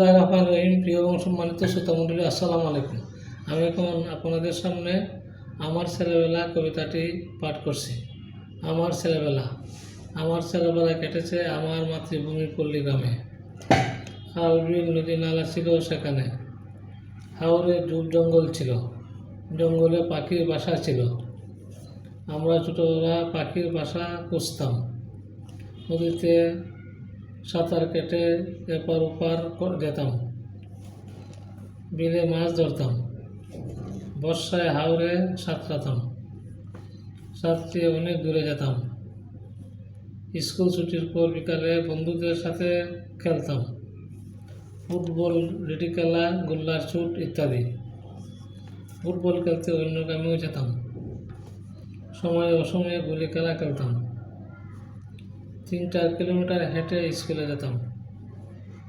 বিসমুল্লাহ রহমান রহিম, প্রিয় এবং সম্মানিত শ্রোতামণ্ডলী আসসালামু আলাইকুম। আমি এখন আপনাদের সামনে আমার ছেলেবেলা কবিতাটি পাঠ করছি। আমার ছেলেবেলা আমার ছেলেবেলা কেটেছে আমার মাতৃভূমি পল্লী গ্রামে খাল নদী নালা ছিল সেখানে। হাওরে ডুব জঙ্গল ছিল, জঙ্গলে পাখির বাসা ছিল। আমরা ছোটোবেলা পাখির বাসা খুঁজতাম। নদীতে সাঁতার কেটে এপার ওপার যেতাম। বিলে মাছ ধরতাম। বর্ষায় হাওরে সাঁতরাতাম। সাঁতরিয়ে অনেক দূরে যেতাম। স্কুল ছুটির পর বিকালে বন্ধুদের সাথে খেলতাম। ফুটবল রেডি খেলা গোল্লার ছুট ইত্যাদি। ফুটবল খেলতে অন্য গ্রামেও যেতাম। সময়ে অসময়ে গুলি খেলা খেলতাম। তিন চার কিলোমিটার হেঁটে স্কুলে যেতাম।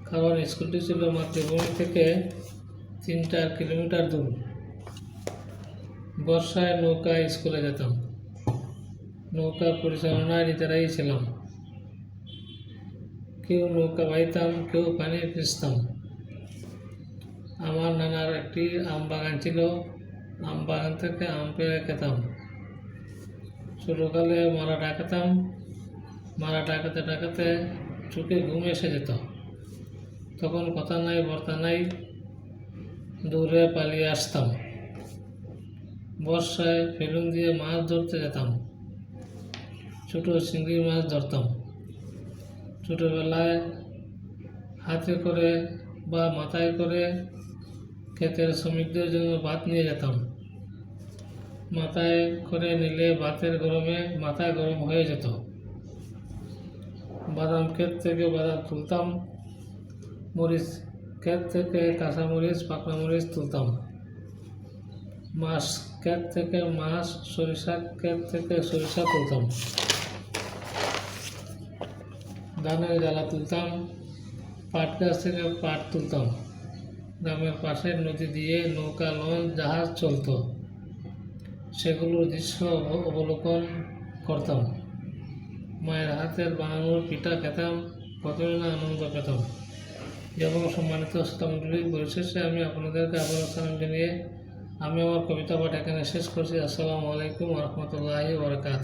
কারণ স্কুলটি ছিল মাতৃভূমি থেকে তিন চার কিলোমিটার দূর। বর্ষায় নৌকায় স্কুলে যেতাম। নৌকা পরিচালনায় নিজেরাই ছিলাম। কেউ নৌকা বাইতাম, কেউ পানি ভিজতাম। আমার নানার একটি আম বাগান ছিল। আম বাগান থেকে আম পেয়ে খেতাম। ছোটোকালে মারা ডাকাতাম। মারা ডাকাতে ডাকাতে চোখে ঘুম এসে যেত। তখন কথা নাই, বর্তা নাই, দৌড়ে পালিয়ে আসতাম। বর্ষায় ফেলুন দিয়ে মাছ ধরতে যেতাম। ছোটো চিংড়ি মাছ ধরতাম। ছোটোবেলায় হাতে করে বা মাথায় করে ক্ষেতের শ্রমিকদের জন্য ভাত নিয়ে যেতাম। মাথায় করে নিলে ভাতের গরমে মাথা গরম হয়ে যেত। বাদাম ক্ষেত থেকে বাদাম তুলতাম, মরিচ ক্ষেত থেকে কাঁচা মরিচ, পাকনা মরিচ তুলতাম। মাছ ক্ষেত থেকে মাছ, সরিষা ক্ষেত থেকে সরিষা তুলতাম। ধানের জ্বালা তুলতাম, পাট গাছ থেকে পাট তুলতাম। গ্রামের পাশের নদী দিয়ে নৌকা লঞ্চ জাহাজ চলতো। সেগুলোর দৃশ্য অব- অবলোকন করতাম। মায়ের হাতের বানানোর পিঠা খেতাম কতই না আনন্দ পেতাম। এবং সম্মানিত শ্রোতামণ্ডলী পরিশেষে আমি আপনাদেরকে আবার সালাম জানিয়ে আমি আমার কবিতা পাঠ এখানে শেষ করছি। আসসালামু আলাইকুম রহমতুল্লাহি বরকাত